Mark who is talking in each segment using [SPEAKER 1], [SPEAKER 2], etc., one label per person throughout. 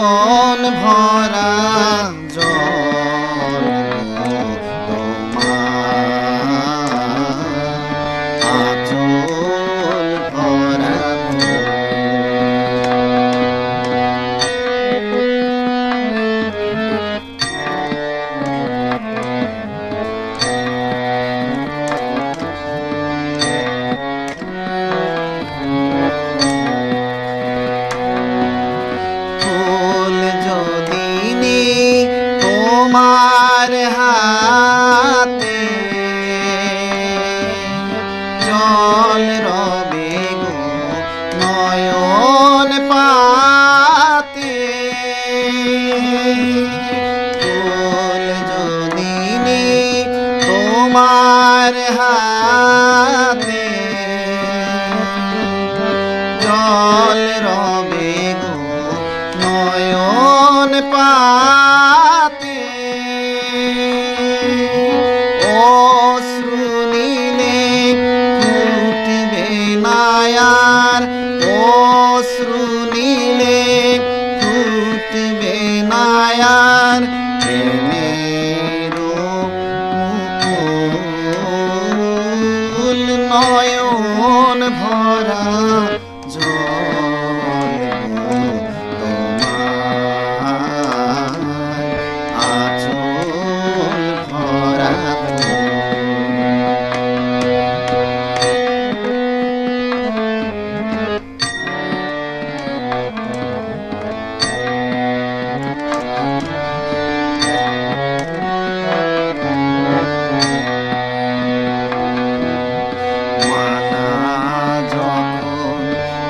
[SPEAKER 1] Oh. জল রবে গো নয়ন পাতে। তোল যদি তোমার হাতে জল রবে গো নয়ন পা নয়ন ভরা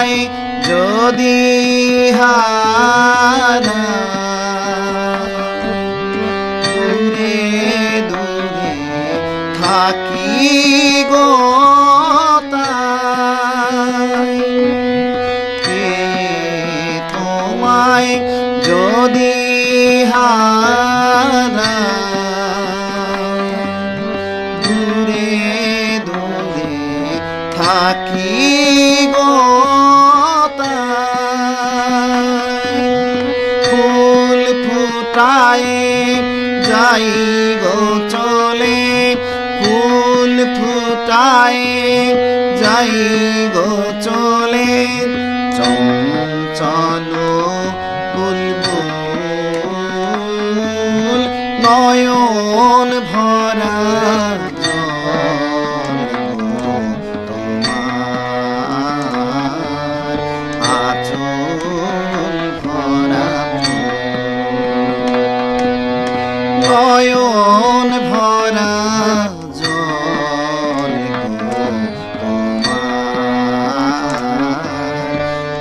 [SPEAKER 1] তোমায় যদি হারা। দূরে দূরে লুটায় যাই গো চলে? চঞ্চলো বুলবুল নয়ন ভরা